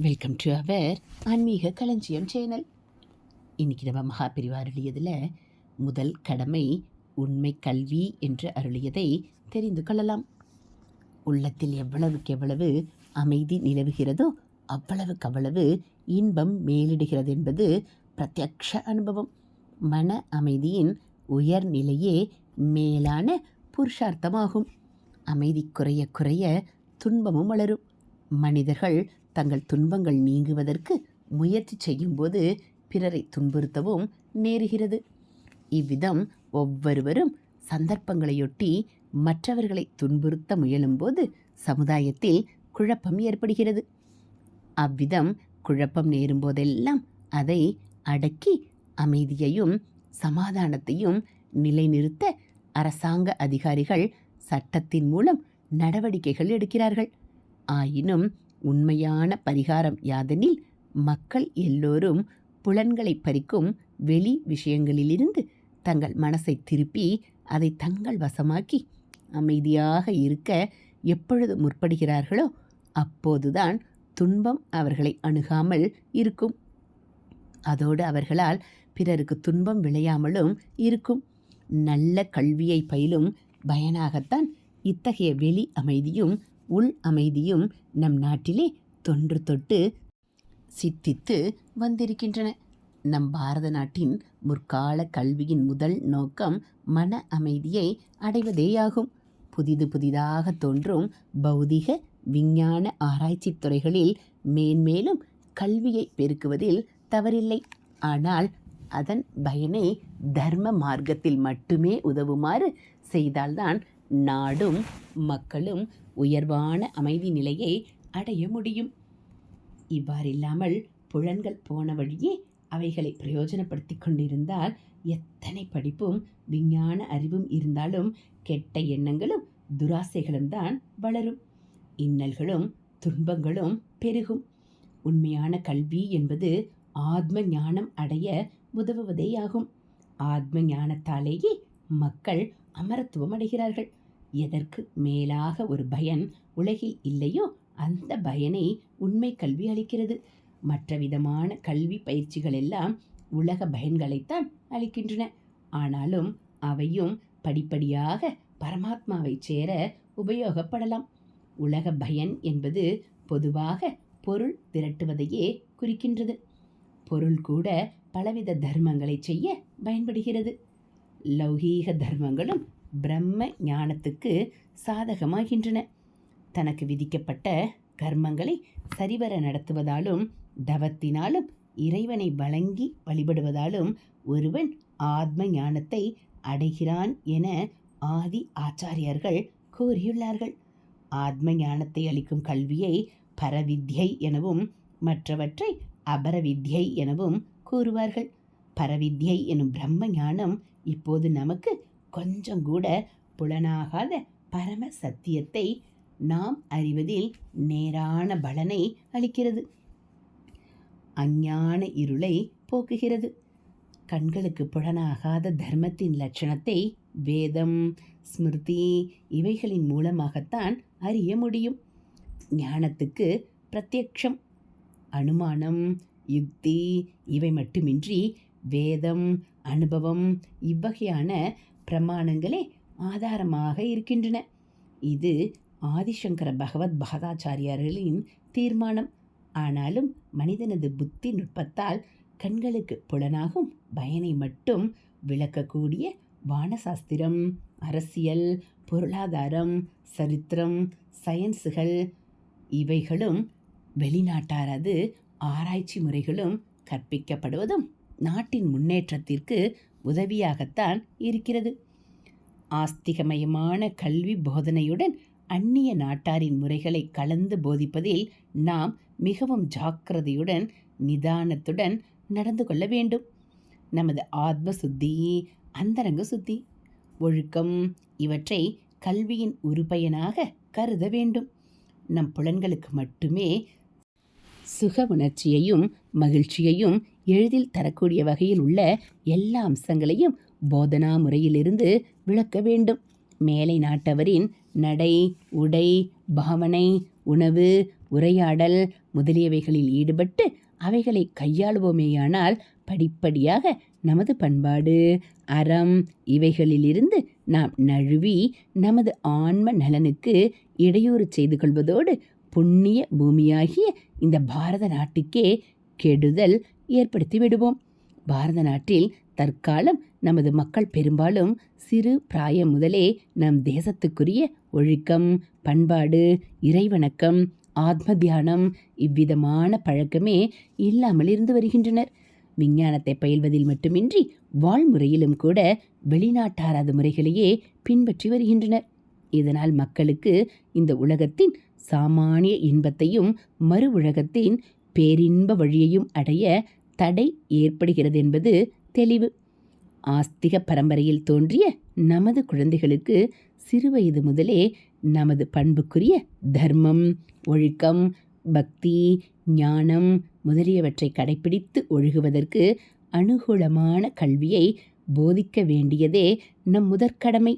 Welcome to our ஆன்மீக களஞ்சியம் channel இன்னைக்கு நம்ம மகாபிரிவா அருளியதில் முதல் கடமை உண்மை கல்வி என்று அருளியதை தெரிந்து கொள்ளலாம். உள்ளத்தில் எவ்வளவுக்கு எவ்வளவு அமைதி நிலவுகிறதோ அவ்வளவுக்கு அவ்வளவு இன்பம் மேலிடுகிறது என்பது பிரத்யக்ஷ அனுபவம். மன அமைதியின் உயர்நிலையே மேலான புருஷார்த்தமாகும். அமைதி குறைய குறைய துன்பமும் வளரும். மனிதர்கள் தங்கள் துன்பங்கள் நீங்குவதற்கு முயற்சி செய்யும்போது பிறரை துன்புறுத்தவும் நேருகிறது. இவ்விதம் ஒவ்வொருவரும் சந்தர்ப்பங்களையொட்டி மற்றவர்களை துன்புறுத்த முயலும்போது சமுதாயத்தில் குழப்பம் ஏற்படுகிறது. அவ்விதம் குழப்பம் நேரும்போதெல்லாம் அதை அடக்கி அமைதியையும் சமாதானத்தையும் நிலைநிறுத்த அரசாங்க அதிகாரிகள் சட்டத்தின் மூலம் நடவடிக்கைகள் எடுக்கிறார்கள். ஆயினும் உண்மையான பரிகாரம் யாதெனில் மக்கள் எல்லோரும் புலன்களை பறிக்கும் வெளி விஷயங்களிலிருந்து தங்கள் மனசை திருப்பி அதை தங்கள் வசமாக்கி அமைதியாக இருக்க எப்பொழுது முற்படுகிறார்களோ அப்போதுதான் துன்பம் அவர்களை அணுகாமல் இருக்கும். அதோடு அவர்களால் பிறருக்கு துன்பம் விளையாமலும் இருக்கும். நல்ல கல்வியை பயிலும் பயனாகத்தான் இத்தகைய வெளி அமைதியும் உள் அமைதியும் நம் நாட்டிலே தொன்று தொட்டு சித்தித்து வந்திருக்கின்றன. நம் பாரத நாட்டின் முற்கால கல்வியின் முதல் நோக்கம் மன அமைதியை அடைவதேயாகும். புதிது புதிதாக தோன்றும் பௌதிக விஞ்ஞான ஆராய்ச்சி துறைகளில் மேன்மேலும் கல்வியை பெருக்குவதில் தவறில்லை. ஆனால் அதன் பயனை தர்ம மார்க்கத்தில் மட்டுமே உதவுமாறு செய்தால்தான் நாடும் மக்களும் உயர்வான அமைதி நிலையை அடைய முடியும். இவ்வாறில்லாமல் புலன்கள் போன வழியே அவைகளை பிரயோஜனப்படுத்தி கொண்டிருந்தால் எத்தனை படிப்பும் விஞ்ஞான அறிவும் இருந்தாலும் கெட்ட எண்ணங்களும் துராசைகளும் தான் வளரும். இன்னல்களும் துன்பங்களும் பெருகும். உண்மையான கல்வி என்பது ஆத்ம ஞானம் அடைய உதவுவதேயாகும். ஆத்ம ஞானத்தாலேயே மக்கள் அமரத்துவம் அடைகிறார்கள். எதற்கு மேலாக ஒரு பயன் உலகில் இல்லையோ அந்த பயனை உண்மை கல்வி அளிக்கிறது. மற்ற விதமான கல்வி பயிற்சிகள் எல்லாம் உலக பயன்களைத்தான் அளிக்கின்றன. ஆனாலும் அவையும் படிப்படியாக பரமாத்மாவை சேர உபயோகப்படலாம். உலக பயன் என்பது பொதுவாக பொருள் திரட்டுவதையே குறிக்கின்றது. பொருள் கூட பலவித தர்மங்களை செய்ய பயன்படுகிறது. லௌகீக தர்மங்களும் பிரம்ம ஞானத்துக்கு சாதகமாகின்றன. தனக்கு விதிக்கப்பட்ட கர்மங்களை சரிவர நடத்துவதாலும் தவத்தினாலும் இறைவனை வழங்கி வழிபடுவதாலும் ஒருவன் ஆத்ம ஞானத்தை அடைகிறான் என ஆதி ஆச்சாரியர்கள் கூறியுள்ளார்கள். ஆத்ம ஞானத்தை அளிக்கும் கல்வியை பரவித்யை எனவும் மற்றவற்றை அபரவித்யை எனவும் கூறுவார்கள். பரவித்யை எனும் பிரம்ம ஞானம் இப்போது நமக்கு கொஞ்சம் கூட புலனாகாத பரம சத்தியத்தை நாம் அறிவதில் நேரான பலனை அளிக்கிறது. அஞ்ஞான இருளை போக்குகிறது. கண்களுக்கு புலனாகாத தர்மத்தின் லட்சணத்தை வேதம் ஸ்மிருதி இவைகளின் மூலமாகத்தான் அறிய முடியும். ஞானத்துக்கு பிரத்யக்ஷம் அனுமானம் யுக்தி இவை மட்டுமின்றி வேதம் அனுபவம் இவ்வகையான பிரமாணங்களே ஆதாரமாக இருக்கின்றன. இது ஆதிசங்கர பகவத் பகதாச்சாரியார்களின் தீர்மானம். ஆனாலும் மனிதனது புத்தி நுட்பத்தால் கண்களுக்கு புலனாகும் பயனை மட்டும் விளக்கக்கூடிய வானசாஸ்திரம் அரசியல் பொருளாதாரம் சரித்திரம் சயின்ஸுகள் இவைகளும் வெளிநாட்டாரது ஆராய்ச்சி முறைகளும் கற்பிக்கப்படுவதும் நாட்டின் முன்னேற்றத்திற்கு உதவியாகத்தான் இருக்கிறது. ஆஸ்திகமயமான கல்வி போதனையுடன் அந்நிய நாட்டாரின் முறைகளை கலந்து போதிப்பதில் நாம் மிகவும் ஜாக்கிரதையுடன் நிதானத்துடன் நடந்து கொள்ள வேண்டும். நமது ஆத்ம சுத்தி அந்தரங்க சுத்தி ஒழுக்கம் இவற்றை கல்வியின் உறுப்பயனாக கருத வேண்டும். நம் புலன்களுக்கு மட்டுமே சுக உணர்ச்சியையும் மகிழ்ச்சியையும் எளிதில் தரக்கூடிய வகையில் உள்ள எல்லா அம்சங்களையும் போதனா முறையிலிருந்து விளக்க வேண்டும். மேலை நாட்டவரின் நடை உடை பாவனை உணவு உரையாடல் முதலியவைகளில் ஈடுபட்டு அவைகளை கையாளுவோமேயானால் படிப்படியாக நமது பண்பாடு அறம் இவைகளிலிருந்து நாம் நழுவி நமது ஆன்ம நலனுக்கு இடையூறு செய்து கொள்வதோடு புண்ணிய பூமியாகிய இந்த பாரத நாட்டுக்கே கெடுதல் ஏற்படுத்தி விடுவோம். பாரத நாட்டில் தற்காலம் நமது மக்கள் பெரும்பாலும் சிறு பிராயம் முதலே நம் தேசத்துக்குரிய ஒழுக்கம் பண்பாடு இறைவணக்கம் ஆத்ம தியானம் இவ்விதமான பழக்கமே இல்லாமல் இருந்து வருகின்றனர். விஞ்ஞானத்தை பயில்வதில் மட்டுமின்றி வாழ்முறையிலும் கூட வெளிநாட்டாராத முறைகளையே பின்பற்றி வருகின்றனர். இதனால் மக்களுக்கு இந்த உலகத்தின் சாமானிய இன்பத்தையும் மறு உலகத்தின் பேரின்ப வழியையும் அடைய தடை ஏற்படுகிறது என்பது தெளிவு. ஆஸ்திக பரம்பரையில் தோன்றிய நமது குழந்தைகளுக்கு சிறுவயது முதலே நமது பண்புக்குரிய தர்மம் ஒழுக்கம் பக்தி ஞானம் முதலியவற்றை கடைபிடித்து ஒழுகுவதற்கு அனுகூலமான கல்வியை போதிக்க வேண்டியதே நம் முதற்கடமை.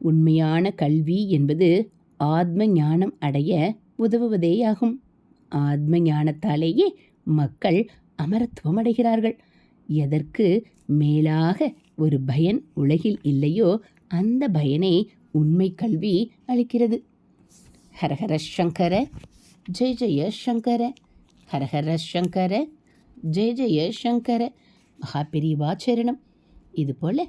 உண்மையான கல்வி என்பது ஆத்ம ஞானம் அடைய உதவுவதேயாகும். ஆத்ம ஞானத்தாலேயே மக்கள் அமரத்துவம் அடைகிறார்கள் எதற்கு மேலாக ஒரு பயன் உலகில் இல்லையோ அந்த பயனை உண்மை கல்வி அளிக்கிறது. ஹரஹர சங்கர ஜெய ஜெய சங்கர. ஹரஹர சங்கர ஜெய ஜெய சங்கர. மகாபிரிவாச்சரணம் இதுபோல்